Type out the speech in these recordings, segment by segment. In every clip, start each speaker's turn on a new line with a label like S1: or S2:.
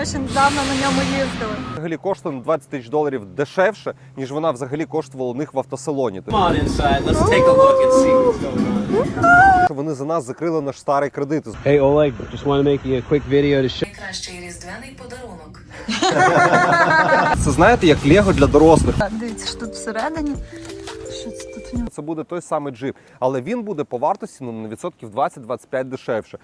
S1: ми ще недавно на ньому їздили.
S2: Взагалі коштує на 20 тисяч доларів дешевше, ніж вона взагалі коштувала у них в автосалоні.
S3: Come on inside. Let's take a look and see what's going on.
S2: Що вони за нас закрили наш старий кредит.
S4: Hey Oleg, just want to make you a quick video to show.
S5: Найкращий різдвяний подарунок.
S2: Це знаєте, як Лего для дорослих.
S1: Дивіться, що тут всередині. Що це тут в?
S2: Це буде той самий джип, але він буде по вартості ну, на відсотків 20-25 дешевше.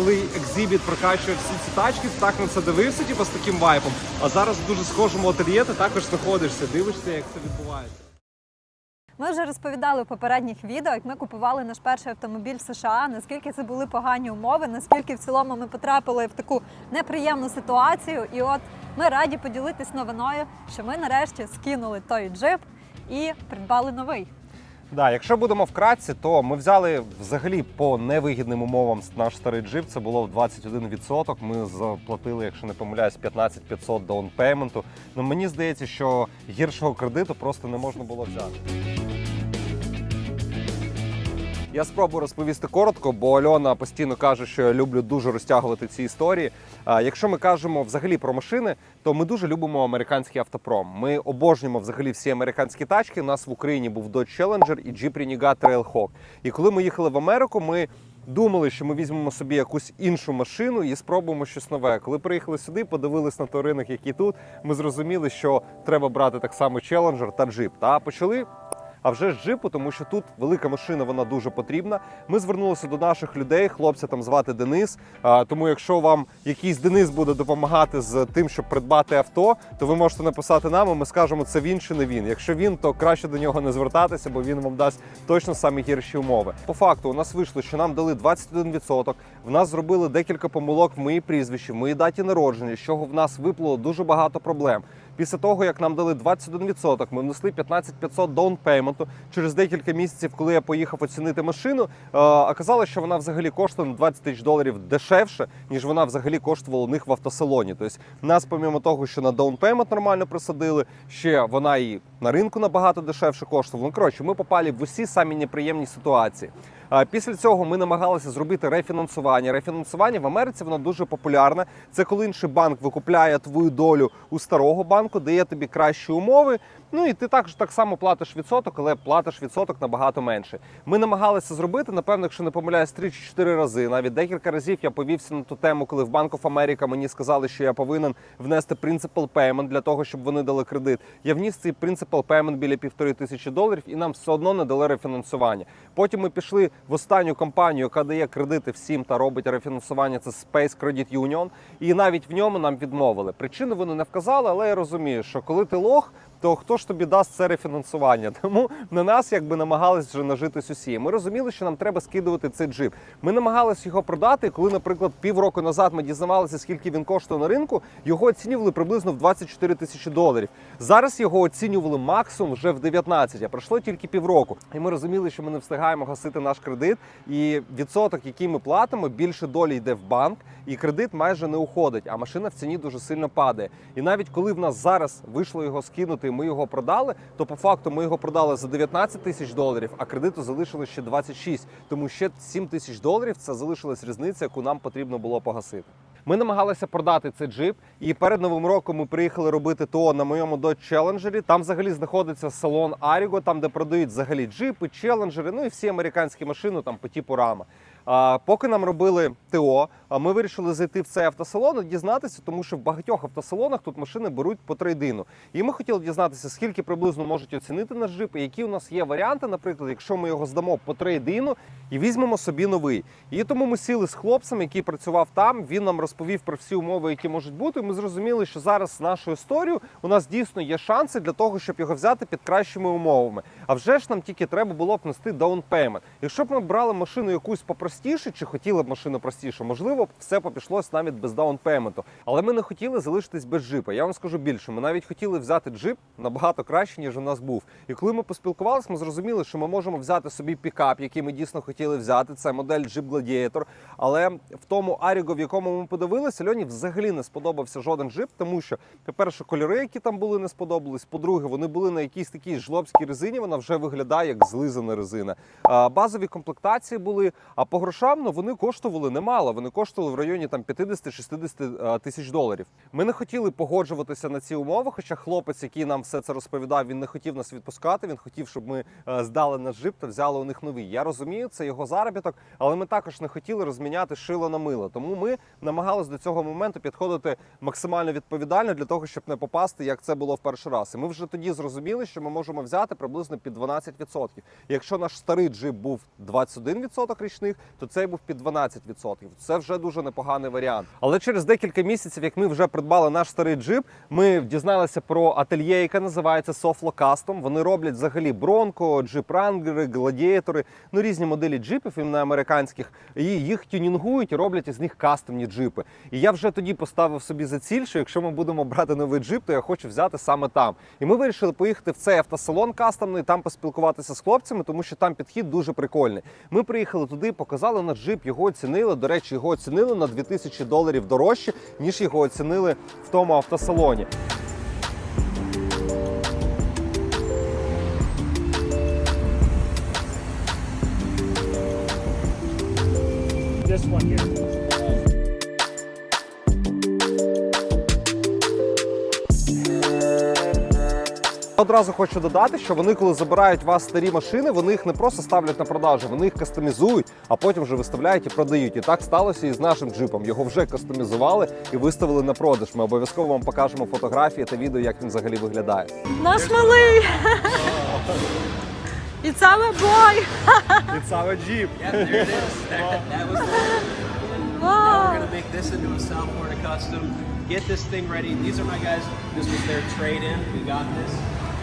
S2: Коли екзибіт прокачує всі ці тачки, ти так на це дивився, типу, з таким вайпом. А зараз в дуже схожому ательє ти також знаходишся, дивишся, як це відбувається.
S1: Ми вже розповідали в попередніх відео, як ми купували наш перший автомобіль в США, наскільки це були погані умови, наскільки в цілому ми потрапили в таку неприємну ситуацію. І от ми раді поділитись новиною, що ми нарешті скинули той джип і придбали новий.
S2: Да, якщо будемо вкратці, то ми взяли взагалі по невигідним умовам наш старий джип. Це було 21%. Ми заплатили, якщо не помиляюсь, 15 500 даунпейменту. Ну мені здається, що гіршого кредиту просто не можна було взяти. Я спробую розповісти коротко, бо Альона постійно каже, що я люблю дуже розтягувати ці історії. Якщо ми кажемо взагалі про машини, то ми дуже любимо американський автопром. Ми обожнюємо взагалі всі американські тачки. У нас в Україні був Dodge Challenger і Jeep Renegade Trailhawk. І коли ми їхали в Америку, ми думали, що ми візьмемо собі якусь іншу машину і спробуємо щось нове. Коли приїхали сюди, подивились на той ринок, який тут, ми зрозуміли, що треба брати так само Challenger та Jeep. Та почали а вже з джипу, тому що тут велика машина, вона дуже потрібна. Ми звернулися до наших людей. Хлопця там звати Денис. Тому, якщо вам якийсь Денис буде допомагати з тим, щоб придбати авто, то ви можете написати нам, і ми скажемо, це він чи не він. Якщо він, то краще до нього не звертатися, бо він вам дасть точно самі гірші умови. По факту, у нас вийшло, що нам дали 21%. В нас зробили декілька помилок в моїй прізвищі, в моїй даті народження, з чого в нас виплило дуже багато проблем. Після того, як нам дали 21%, ми внесли 15 500 даунпейменту. Через декілька місяців, коли я поїхав оцінити машину, е, оказалось, що вона взагалі коштує на 20 тисяч доларів дешевше, ніж вона взагалі коштувала у них в автосалоні. Тобто, нас, помимо того, що на даунпеймент нормально присадили, ще вона і на ринку набагато дешевше коштувала. Ну, коротше, ми попали в усі самі неприємні ситуації. Після цього ми намагалися зробити рефінансування. Рефінансування в Америці воно дуже популярне. Це коли інший банк викупляє твою долю у старого банку, дає тобі кращі умови. Ну і ти також так само платиш відсоток, але платиш відсоток набагато менше. Ми намагалися зробити, напевно, якщо не помиляюсь, 3 чи 4 рази. Навіть декілька разів я повівся на ту тему, коли в Bank of America мені сказали, що я повинен внести principal payment для того, щоб вони дали кредит. Я вніс цей principal payment біля півтори тисячі доларів, і нам все одно не дали рефінансування. Потім ми пішли в останню компанію, яка дає кредити всім та робить рефінансування. Це Space Credit Union. І навіть в ньому нам відмовили. Причину вони не вказали, але я розумію, що коли ти лох. То хто ж тобі дасть це рефінансування? Тому на нас якби намагались вже нажитись усі. Ми розуміли, що нам треба скидувати цей джип. Ми намагалися його продати. Коли, наприклад, півроку назад ми дізнавалися, скільки він коштує на ринку, його оцінювали приблизно в 24 тисячі доларів. Зараз його оцінювали максимум вже в 19, а пройшло тільки півроку. І ми розуміли, що ми не встигаємо гасити наш кредит. І відсоток, який ми платимо, більше долі йде в банк, і кредит майже не уходить. А машина в ціні дуже сильно падає. І навіть коли в нас зараз вийшло його скинути, і ми його продали, то по факту ми його продали за 19 тисяч доларів, а кредиту залишилось ще 26. Тому ще 7 тисяч доларів це залишилась різниця, яку нам потрібно було погасити. Ми намагалися продати цей джип, і перед новим роком ми приїхали робити ТО на моєму Dodge Challenger. Там взагалі знаходиться салон Аріго, там де продають взагалі джипи, челенджери, ну і всі американські машини там по типу рама. Поки нам робили ТО, ми вирішили зайти в цей автосалон і дізнатися, тому що в багатьох автосалонах тут машини беруть по трейдину. І ми хотіли дізнатися, скільки приблизно можуть оцінити наш джип, і які у нас є варіанти, наприклад, якщо ми його здамо по трейдину і візьмемо собі новий. І тому ми сіли з хлопцем, який працював там. Він нам розповів про всі умови, які можуть бути. Ми зрозуміли, що зараз з нашою історією у нас дійсно є шанси для того, щоб його взяти під кращими умовами. А вже ж нам тільки треба було б нести даунпеймент. Якщо б ми брали машину якусь попростіше, чи хотіли б машину простіше, можливо, все попішлось навіть без даунпейменту. Але ми не хотіли залишитись без джипа. Я вам скажу більше. Ми навіть хотіли взяти джип набагато краще, ніж у нас був. І коли ми поспілкувалися, ми зрозуміли, що ми можемо взяти собі пікап, який ми дійсно хотіли взяти. Це модель Jeep Gladiator. Але в тому Аріго, в якому ми подивилися, Льоні взагалі не сподобався жоден джип, тому що, по-перше, кольори, які там були, не сподобались. По-друге, вони були на якійсь такій жлобській резині. Вона вже виглядає як злизана резина. Базові комплектації були. А по грошам ну, вони коштували немало. Вони коштували в районі там 50-60 е, тисяч доларів. Ми не хотіли погоджуватися на ці умови. Хоча хлопець, який нам все це розповідав, він не хотів нас відпускати. Він хотів, щоб ми е, здали наш джип та взяли у них новий. Я розумію, це його заробіток, але ми також не хотіли розміняти шило на мило. Тому ми намагалися до цього моменту підходити максимально відповідально для того, щоб не попасти, як це було в перший раз. І ми вже тоді зрозуміли, що ми можемо взяти приблизно під 12%. Якщо наш старий джип був 21% річних, то цей був під 12%. Це вже дуже непоганий варіант. Але через декілька місяців, як ми вже придбали наш старий джип, ми дізналися про ательє, яке називається Soflo Custom. Вони роблять взагалі бронко, джип рангери, гладієтори, ну різні моделі джипів іменно американських. І їх тюнінгують і роблять із них кастомні джипи. І я вже тоді поставив собі за ціль, що якщо ми будемо брати новий джип, то я хочу взяти саме там. І ми вирішили поїхати в цей автосалон кастомний, там поспілкуватися з хлопцями, тому що там підхід дуже прикольний. Ми приїхали туди, показали наш джип, його оцінили. До речі, його оцінили на 2000 доларів дорожче, ніж його оцінили в тому автосалоні.
S6: This one here.
S2: Одразу хочу додати, що вони, коли забирають у вас старі машини, вони їх не просто ставлять на продажу, вони їх кастомізують, а потім вже виставляють і продають. І так сталося і з нашим джипом. Його вже кастомізували і виставили на продаж. Ми обов'язково вам покажемо фотографії та відео, як він взагалі виглядає.
S1: Наш малий! І саме бой!
S2: It's our Jeep.
S3: Yeah, there it is. That, that was the Now we're gonna make this into a South Florida custom. Get this thing ready. These are my guys. This was their trade-in. We got this.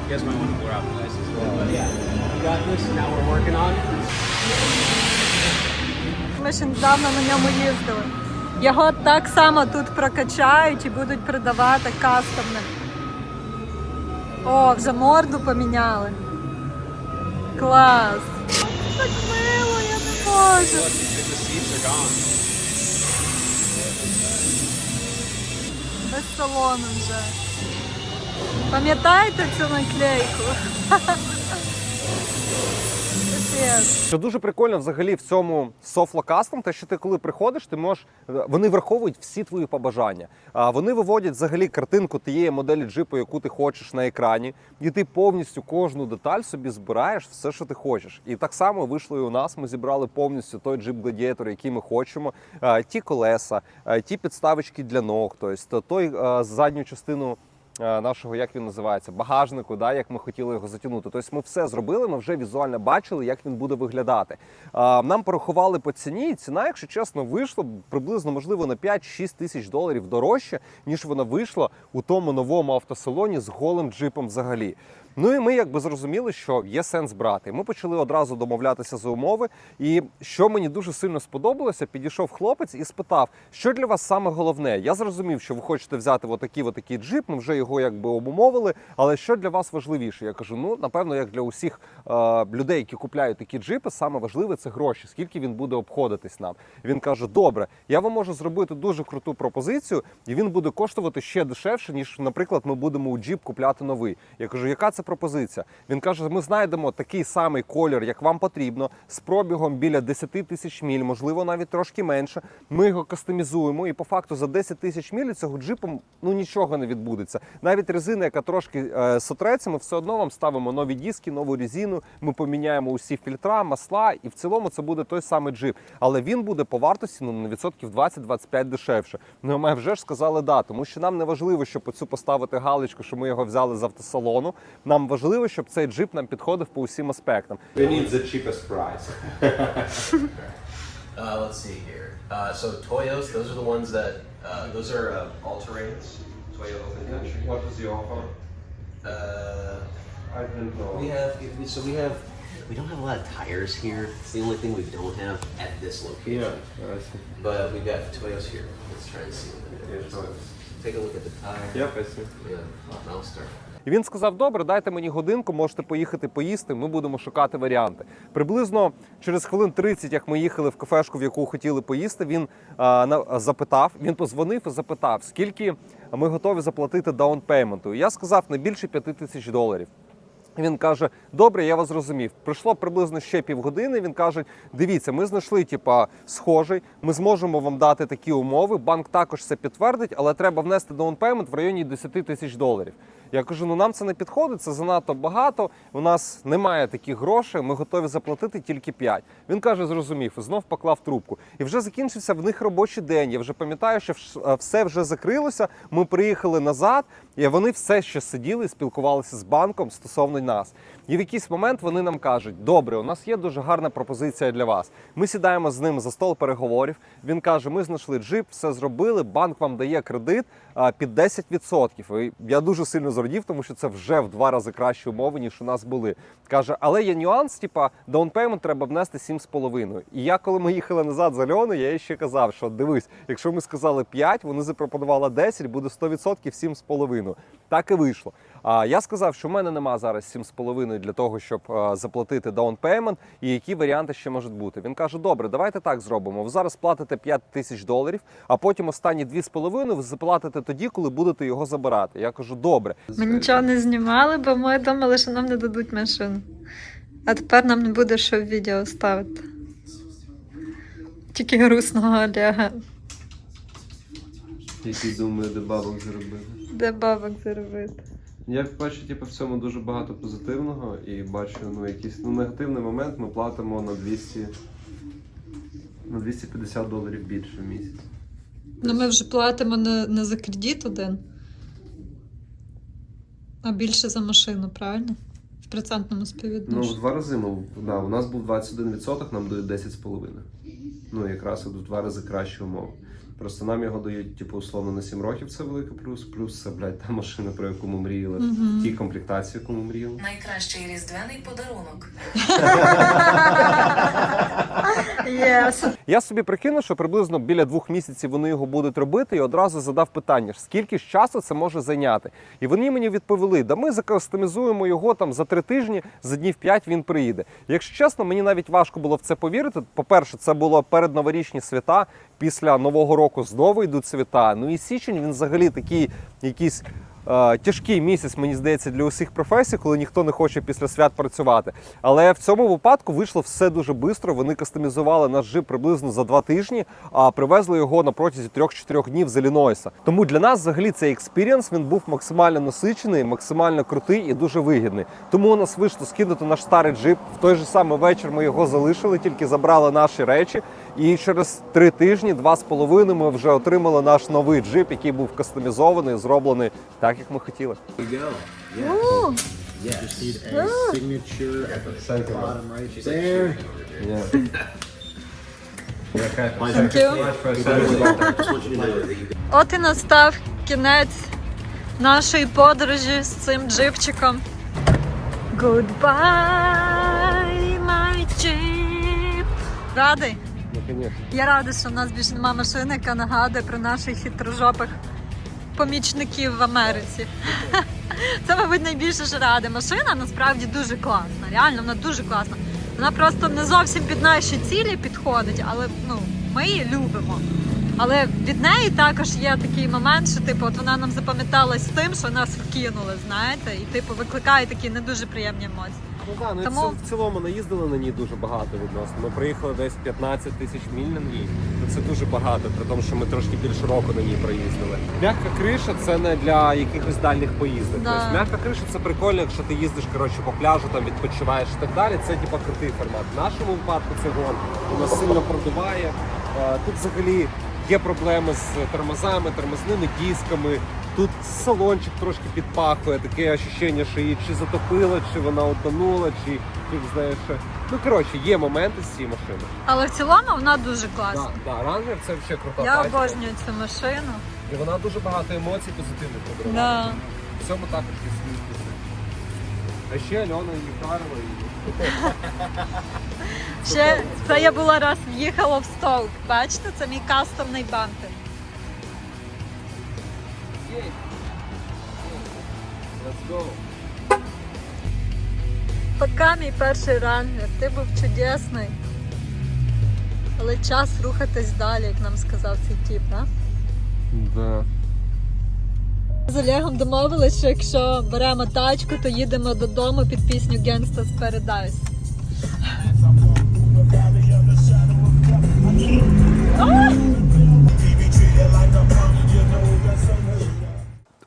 S3: You guys might want to blur out the guys as well. But yeah, we got this. and Now we're working on it.
S1: Ми ще недавно на ньому їздили. Його так само тут прокачають і будуть продавати кастомним. О, вже морду поміняли. Клас! Так мило, я не можу. Без салону вже. Пам'ятаєте цю наклейку?
S2: Що дуже прикольно взагалі в цьому Custom, те, що ти коли приходиш, ти можеш вони враховують всі твої побажання. А вони виводять взагалі картинку тієї моделі джипу, яку ти хочеш на екрані, і ти повністю кожну деталь собі збираєш все, що ти хочеш. І так само вийшло і у нас. Ми зібрали повністю той джип Gladiator, який ми хочемо. Ті колеса, ті підставочки для ног, тобто той задню частину е, нашого, як він називається, багажнику, да, як ми хотіли його затягнути. Тобто ми все зробили, ми вже візуально бачили, як він буде виглядати. Нам порахували по ціні, і ціна, якщо чесно, вийшла приблизно, можливо, на 5-6 тисяч доларів дорожче, ніж вона вийшла у тому новому автосалоні з голим джипом взагалі. Ну і ми якби зрозуміли, що є сенс брати. Ми почали одразу домовлятися за умови. І що мені дуже сильно сподобалося, підійшов хлопець і спитав, що для вас саме головне. Я зрозумів, що ви хочете взяти отакий отакий джип. Ми вже його якби обумовили. Але що для вас важливіше? Я кажу: ну напевно, як для усіх е, людей, які купляють такі джипи, саме важливе це гроші. Скільки він буде обходитись нам? Він каже: Добре, я вам можу зробити дуже круту пропозицію, і він буде коштувати ще дешевше, ніж, наприклад, ми будемо у джип купляти новий. Я кажу, яка це пропозиція? Він каже: ми знайдемо такий самий колір, як вам потрібно, з пробігом біля 10 тисяч міль, можливо, навіть трошки менше. Ми його кастомізуємо, і по факту за 10 тисяч міль цього джипу ну нічого не відбудеться. Навіть резина, яка трошки е, сотреться, ми все одно вам ставимо нові диски, нову резину. Ми поміняємо усі фільтра, масла, і в цілому це буде той самий джип. Але він буде по вартості ну, на відсотків 20-25 дешевше. Ну ми вже ж сказали да, тому що нам не важливо, щоб оцю поставити галочку, що ми його взяли з автосалону. Нам важливо, щоб цей джип нам підходив по усім аспектам.
S7: We need the cheapest price.
S3: Uh, let's see here. Uh, so Toyos, those are the ones that uh, those are uh, all terrains. Toyo Open Country.
S7: What is your offer?
S3: Uh,
S7: I didn't know.
S3: we have so we have we don't have a lot of tires here. It's the only thing we don't have at this location.
S7: Yeah, I see.
S3: But we've got Toyos here. Let's try and see what the
S7: Yeah,
S3: difference
S7: so
S3: is.
S7: it's-
S3: Take a look at the tire.
S7: Yep, I see.
S3: Yeah, I'll start.
S2: І він сказав: Добре, дайте мені годинку, можете поїхати поїсти. Ми будемо шукати варіанти. Приблизно через хвилин 30, як ми їхали в кафешку, в яку хотіли поїсти, він а, запитав. Він позвонив і запитав, скільки ми готові заплатити даунпейменту. І Я сказав не більше 5 тисяч доларів. Він каже: Добре, я вас зрозумів. Пройшло приблизно ще півгодини. Він каже: Дивіться, ми знайшли, типа, схожий, ми зможемо вам дати такі умови. Банк також це підтвердить, але треба внести даунпеймент в районі 10 тисяч доларів. Я кажу: ну нам це не підходить, це занадто багато. У нас немає таких грошей. Ми готові заплатити тільки 5. Він каже, зрозумів, знов поклав трубку. І вже закінчився в них робочий день. Я вже пам'ятаю, що все вже закрилося. Ми приїхали назад, і вони все ще сиділи спілкувалися з банком стосовно нас. І в якийсь момент вони нам кажуть: добре, у нас є дуже гарна пропозиція для вас. Ми сідаємо з ним за стол переговорів. Він каже: Ми знайшли джип, все зробили. Банк вам дає кредит під 10%. І я дуже сильно зрадів, тому що це вже в два рази кращі умови, ніж у нас були. Каже, але є нюанс, типа даунпеймент треба внести 7,5. І я, коли ми їхали назад з Альоною, я їй ще казав, що дивись, якщо ми сказали 5, вони запропонували 10, буде 100% 7,5. Так і вийшло. А я сказав, що в мене нема зараз 7,5 для того, щоб заплатити даунпеймент, і які варіанти ще можуть бути. Він каже: Добре, давайте так зробимо. Ви зараз платите 5 тисяч доларів, а потім останні 2,5 ви заплатите тоді, коли будете його забирати. Я кажу, добре.
S1: Ми нічого не знімали, бо ми думали, що нам не дадуть машину. А тепер нам не буде що в відео ставити. Тільки грустного Олега,
S7: Який думає, де бабок заробити.
S1: Де бабок заробити.
S7: Я бачу, типу, в цьому дуже багато позитивного і бачу, ну, якийсь ну, негативний момент ми платимо на 200 на 250 доларів більше в місяць.
S1: Ну ми вже платимо не, не за кредит один, а більше за машину, правильно? В процентному
S7: Ну, в два рази ми, да, у нас був 21%, нам дають 10,5. Ну, якраз в два рази кращі умови. Просто нам його дають, типу, условно на 7 років це великий плюс, плюс це, блядь, та машина, про яку ми мріяли, в тій комплектації, яку ми мріяли.
S5: Найкращий різдвяний подарунок.
S1: Yes.
S2: Я собі прикинув, що приблизно біля двох місяців вони його будуть робити, і одразу задав питання: скільки ж часу це може зайняти? І вони мені відповіли: да ми закастомізуємо його там за три тижні, за днів п'ять він приїде. Якщо чесно, мені навіть важко було в це повірити. По-перше, це було передноворічні свята. Після нового року знову йдуть свята. Ну і січень він взагалі такий якийсь. е, Тяжкий місяць, мені здається, для усіх професій, коли ніхто не хоче після свят працювати. Але в цьому випадку вийшло все дуже швидко. Вони кастомізували наш джип приблизно за два тижні, а привезли його на протязі 3-4 днів з Іллінойса. Тому для нас взагалі цей експірієнс він був максимально насичений, максимально крутий і дуже вигідний. Тому у нас вийшло скинути наш старий джип. В той же самий вечір ми його залишили, тільки забрали наші речі. І через три тижні, два з половиною, ми вже отримали наш новий джип, який був кастомізований, зроблений так, як ми хотіли.
S1: От і настав кінець нашої подорожі з цим джипчиком. Goodbye, my jeep. Радий?
S2: Звісно.
S1: Я рада, що в нас більше немає машини, яка нагадує про наших хитрожопих помічників в Америці. Це, мабуть, найбільше ж ради. Машина насправді дуже класна. Реально, вона дуже класна. Вона просто не зовсім під наші цілі підходить, але ну, ми її любимо. Але від неї також є такий момент, що типу, от вона нам запам'яталась тим, що нас вкинули, знаєте, і типу викликає такі не дуже приємні емоції.
S2: Ну так, ну
S1: Тому-
S2: це в цілому наїздили на ній дуже багато відносно. Ми приїхали десь 15 тисяч міль на ній. То це дуже багато, при тому, що ми трошки більше року на ній проїздили. М'яка криша це не для якихось дальніх поїздок.
S1: Да.
S2: Тобто м'яка криша це прикольно, якщо ти їздиш коротше по пляжу, там відпочиваєш і так далі. Це типа крутий формат. В нашому випадку це гон. Вона сильно продуває. Е, Тут взагалі є проблеми з тормозами, тормозними дисками. Тут салончик трошки підпахує, таке ощущення, що її чи затопило, чи вона утонула, чи ти знаєш. що. Ну коротше, є моменти з цією машиною.
S1: Але в цілому вона дуже класна.
S2: Да, да, раннер це взагалі крута
S1: Я
S2: тачка.
S1: обожнюю цю машину.
S2: І вона дуже багато емоцій позитивних подарувала.
S1: Да.
S2: В цьому також є свої плюси. А ще Альона її вдарила і.
S1: Ще це я була раз в'їхала в стовп. Бачите, це мій кастомний бампер.
S2: Let's go.
S1: Пока мій перший раннер. Ти був чудесний. Але час рухатись далі, як нам сказав цей тіп, да?
S2: Да.
S1: З Олегом домовились, що якщо беремо тачку, то їдемо додому під пісню Gangsta's Paradise.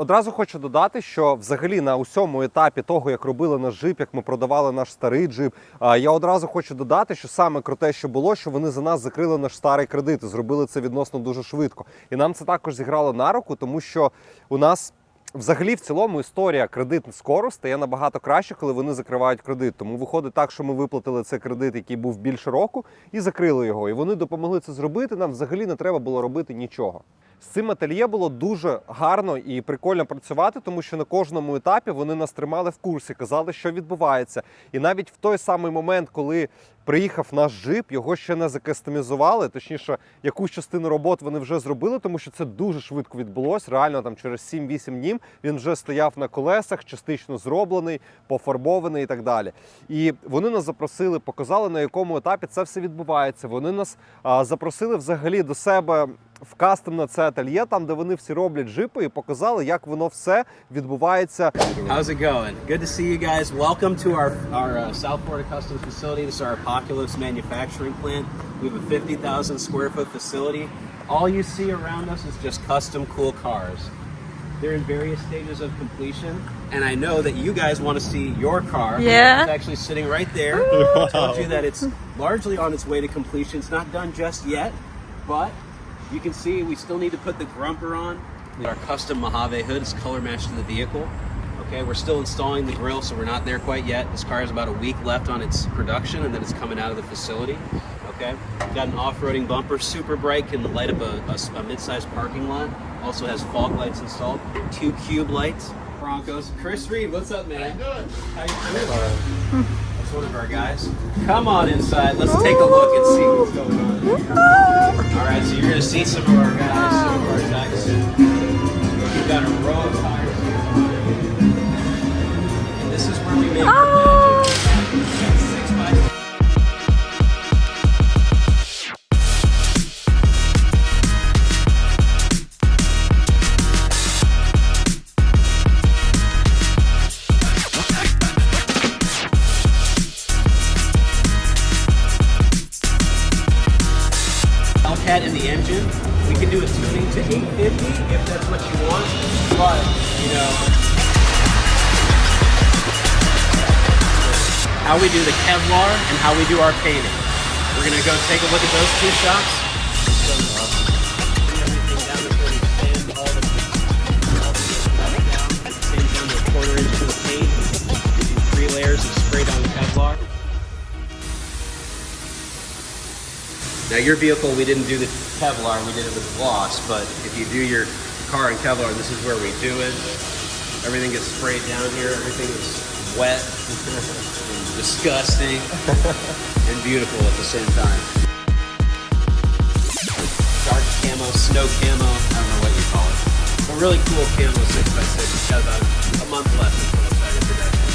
S2: Одразу хочу додати, що взагалі на усьому етапі того, як робили наш джип, як ми продавали наш старий джип, я одразу хочу додати, що саме круте, що було, що вони за нас закрили наш старий кредит зробили це відносно дуже швидко. І нам це також зіграло на руку, тому що у нас. Взагалі, в цілому, історія кредит скоро стає набагато краще, коли вони закривають кредит. Тому виходить так, що ми виплатили цей кредит, який був більше року, і закрили його. І вони допомогли це зробити. Нам взагалі не треба було робити нічого. З цим ательє було дуже гарно і прикольно працювати, тому що на кожному етапі вони нас тримали в курсі, казали, що відбувається. І навіть в той самий момент, коли приїхав наш джип, його ще не закастомізували. Точніше, якусь частину робот вони вже зробили, тому що це дуже швидко відбулось. Реально там через 7-8 днів він вже стояв на колесах, частично зроблений, пофарбований і так далі. І вони нас запросили, показали на якому етапі це все відбувається. Вони нас а, запросили взагалі до себе в кастом на це ательє, там де вони всі роблять джипи, і показали, як воно все відбувається.
S3: How's it going? Good to see you guys. Welcome to our our uh, South Florida Customs facility. This is our Apocalypse manufacturing plant. We have a 50,000 square foot facility. All you see around us is just custom cool cars. They're in various stages of completion, and I know that you guys want to see your car.
S1: Yeah.
S3: It's actually sitting right there. I told you that it's largely on its way to completion. It's not done just yet, but you can see we still need to put the grumper on. Our custom Mojave hood is color matched to the vehicle. Okay, we're still installing the grill, so we're not there quite yet. This car has about a week left on its production, and then it's coming out of the facility. Okay, got an off-roading bumper, super bright, can light up a, a, a mid-sized parking lot. Also has fog lights installed, two cube lights. Broncos. Chris Reed, what's up, man? How you good? How you doing? That's one of our guys. Come on inside. Let's take a look and see what's going on. All right, so you're gonna see some of our guys, some of our guys. We've got a row of tires here. And this is where we make the magic. Oh. How we do our painting. We're gonna go take a look at those two shops. To three layers of sprayed on Kevlar. Now your vehicle, we didn't do the Kevlar, we did it with gloss, but if you do your car in Kevlar, this is where we do it. Everything gets sprayed down here, everything is wet, disgusting, and beautiful at the same time. Dark camo, snow camo, I don't know what you call it. A really cool camo 6x6, it's got about a month left until it's ready for production.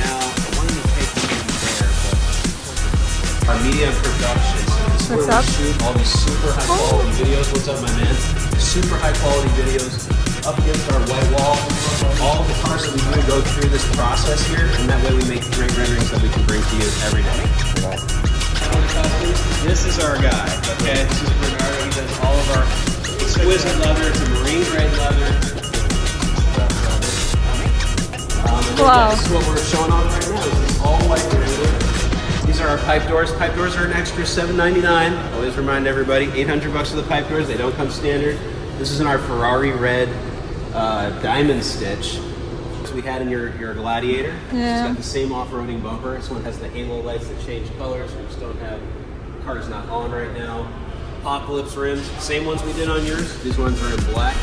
S3: Now, I wanted to take you in there, but our media and production. So this is
S1: What's
S3: where
S1: up?
S3: we shoot all these super high quality videos. What's up, my man? Super high quality videos up against our white wall. All the cars that we do go through this process here, and that way we make great renderings that we can bring to you every day. This is our guy, okay? This is Bernardo. He does all of our exquisite leather. It's a marine grade leather. Um, and
S1: Wow.
S3: This is what we're showing off right now. This is all white Wrangler. These are our pipe doors. Pipe doors are an extra $7.99. Always remind everybody, 800 bucks for the pipe doors. They don't come standard. This is in our Ferrari red uh, diamond stitch. This we had in your, your Gladiator.
S1: Yeah.
S3: It's got the same off-roading bumper. This one has the halo lights that change colors. We just don't have. Car's not on right now. Apocalypse rims, same ones we did on yours. These ones are in black.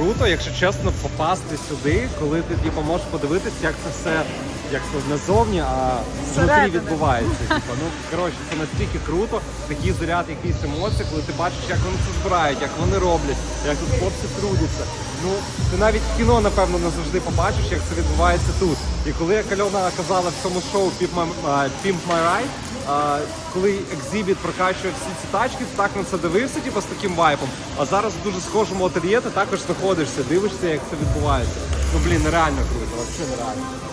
S2: Круто, якщо чесно, попасти сюди, коли ти типу, можеш подивитися, як це все як це назовні, а внутрі відбувається. Типу, ну коротше, це настільки круто, такий заряд якихось емоцій, коли ти бачиш, як вони це збирають, як вони роблять, як тут хлопці трудяться. Ну ти навіть в кіно, напевно, не завжди побачиш, як це відбувається тут. І коли як Альона казала в цьому шоу Pimp My, а, Pimp My Ride, а, коли екзибіт прокачує всі ці тачки, ти так на це дивився, типу, з таким вайпом. А зараз в дуже схожому ательє ти також знаходишся, дивишся, як це відбувається. Ну блін, нереально круто, взагалі нереально.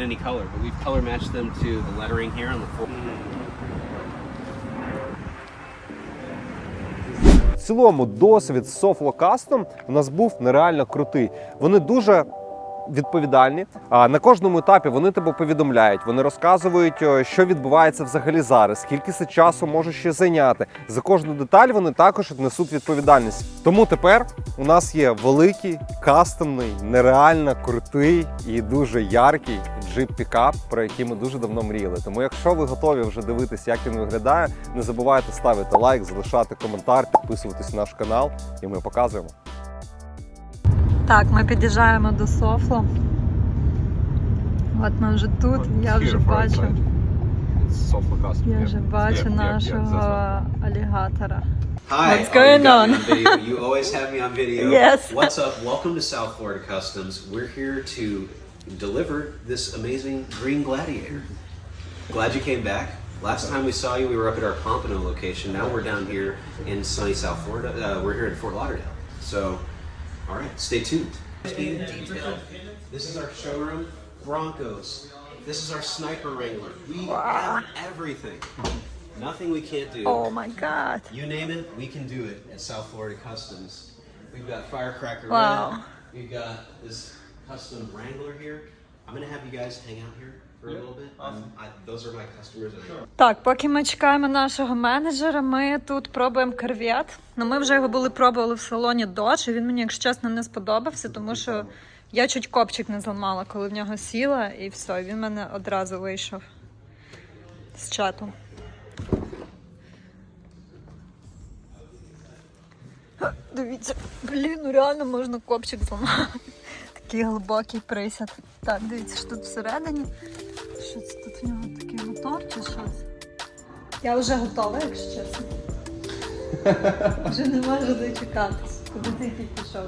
S3: In any color, but we've color matched them to the lettering here on the floor.
S2: В цілому досвід з Soflo Custom у нас був нереально крутий. Вони дуже відповідальні. А на кожному етапі вони тебе повідомляють, вони розказують, е, що відбувається взагалі зараз, скільки це часу може ще зайняти. За кожну деталь вони також несуть відповідальність. Тому тепер у нас є великий, кастомний, нереально крутий і дуже яркий джип пікап, про який ми дуже давно мріяли. Тому, якщо ви готові вже дивитися, як він виглядає, не забувайте ставити лайк, залишати коментар, підписуватись на наш канал, і ми показуємо.
S1: Так, ми під'їжджаємо до Софло. От ми вже тут, я вже бачу. Я вже бачу нашого алігатора.
S3: Hi.
S1: What's
S3: oh, you
S1: going
S3: got me
S1: on?
S3: video. You always have me on video.
S1: Yes.
S3: What's up? Welcome to South Florida Customs. We're here to deliver this amazing green gladiator. Glad you came back. Last time we saw you, we were up at our Pompano location. Now we're down here in sunny South Florida. Uh, we're here in Fort Lauderdale. So, all right, stay tuned. This is our showroom, Broncos. This is our sniper wrangler. We have everything. Nothing we can't do.
S1: Oh my God.
S3: You name it, we can do it at South Florida Customs. We've got Firecracker
S1: wow.
S3: Red. We've got this custom Wrangler here. I'm gonna have you guys hang out here for a little bit. Um, I, those are my customers.
S1: Так, поки ми чекаємо нашого менеджера, ми тут пробуємо корвет. Ну, ми вже його були пробували в салоні Dodge, і він мені, якщо чесно, не сподобався, тому що я чуть копчик не зламала, коли в нього сіла, і все, він мене одразу вийшов з чату. Ха, Дивіться, блін, ну реально можна копчик зламати. Такий глибокий присяд. Так, дивіться, що тут всередині. Що це тут в нього такий мотор чи щось. Я вже готова, якщо чесно. Вже не можу дочекатись. Куди ти пішов?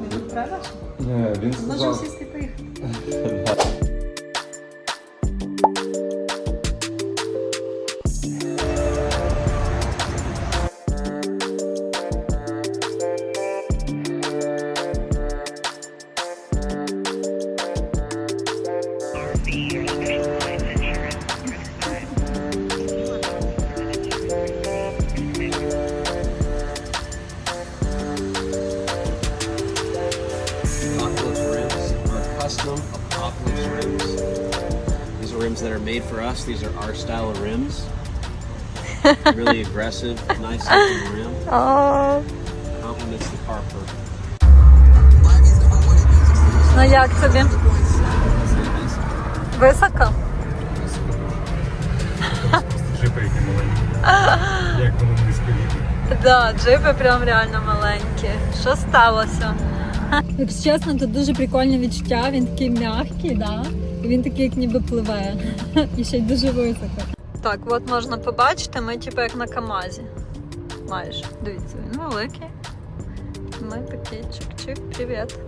S1: Не відправиш?
S2: Він
S1: Можемо сісти і поїхати.
S3: rims that are made for us. These are our style of rims. really aggressive, nice looking rim.
S1: О,
S3: Complements the car perfect.
S1: ну як тобі? Високо?
S6: Джипи які маленькі. Як вони близько їдуть.
S1: Да, джипи прям реально маленькі. Що сталося? Якщо чесно, то дуже прикольне відчуття. Він такий м'який, да? І він такий, як ніби пливе. І ще й дуже високо. Так, от можна побачити, ми типу як на Камазі. Майже. Дивіться, він великий. Ми такі чик-чик, привіт.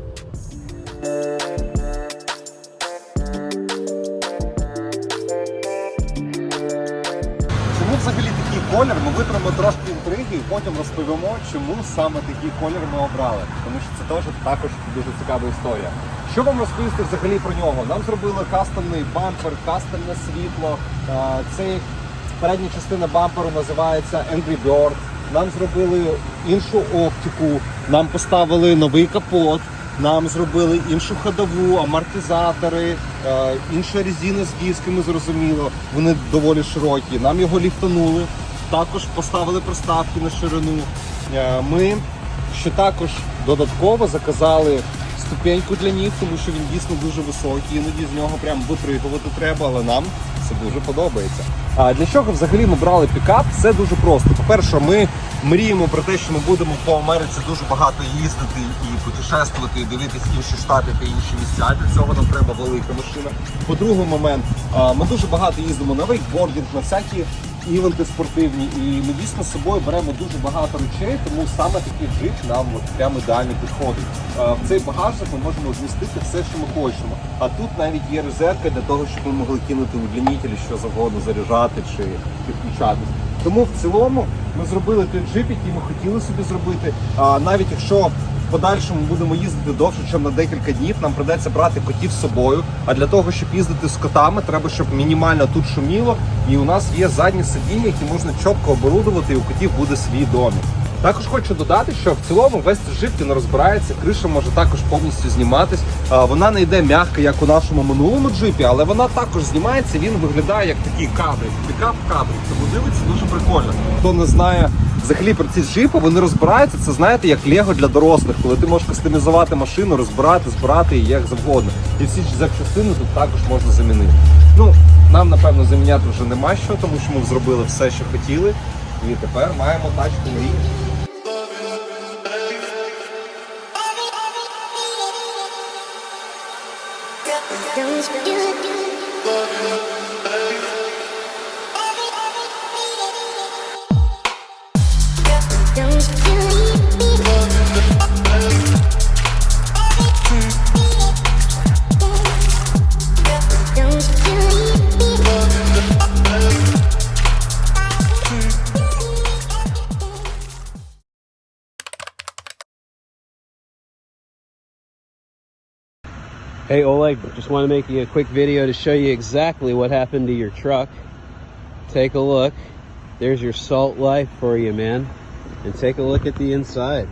S2: Чому взагалі такий колір? Ми витримаємо трошки інтриги і потім розповімо, чому саме такий колір ми обрали. Тому що це теж також дуже цікава історія. Що вам розповісти взагалі про нього? Нам зробили кастомний бампер, кастомне світло. Е, Цей передня частина бамперу називається Angry Bird. Нам зробили іншу оптику, нам поставили новий капот. Нам зробили іншу ходову, амортизатори, е, інша резина з дисками, зрозуміло. Вони доволі широкі. Нам його ліфтанули, також поставили проставки на ширину. Е, Ми ще також додатково заказали ступеньку для ніг, тому що він дійсно дуже високий. Іноді з нього прям випригувати треба, але нам це дуже подобається. А для чого взагалі ми брали пікап? Все дуже просто. По-перше, ми мріємо про те, що ми будемо по Америці дуже багато їздити і путешествувати, і дивитись інші штати та інші місця. Для цього нам треба велика машина. По-другий момент, ми дуже багато їздимо на вейкбордінг, на всякі івенти спортивні, і ми дійсно з собою беремо дуже багато речей, тому саме такий джип нам прямо ідеально підходить. В цей багажник ми можемо вмістити все, що ми хочемо. А тут навіть є розетка для того, щоб ми могли кинути удлінителі, що завгодно заряджати чи підключатись. Тому в цілому ми зробили той джип, який ми хотіли собі зробити. А навіть якщо подальшому будемо їздити довше, ніж на декілька днів, нам придеться брати котів з собою. А для того, щоб їздити з котами, треба, щоб мінімально тут шуміло. І у нас є задні сидіння, які можна чітко оборудувати, і у котів буде свій домик. Також хочу додати, що в цілому весь джип він розбирається, криша може також повністю зніматись. Вона не йде м'яко, як у нашому минулому джипі, але вона також знімається. Він виглядає як такий кабрик, пікап кабрик. Тому дивиться дуже прикольно. Хто не знає взагалі про ці джипи, вони розбираються. Це знаєте, як Лего для дорослих, коли ти можеш кастомізувати машину, розбирати, збирати її як завгодно. І всі запчастини тут також можна замінити. Ну нам напевно заміняти вже нема що, тому що ми зробили все, що хотіли. І тепер маємо тачку мрії.
S4: Hey Oleg, just want to make you a quick video to show you exactly what happened to your truck. Take a look. There's your salt life for you, man. And take a look at the inside.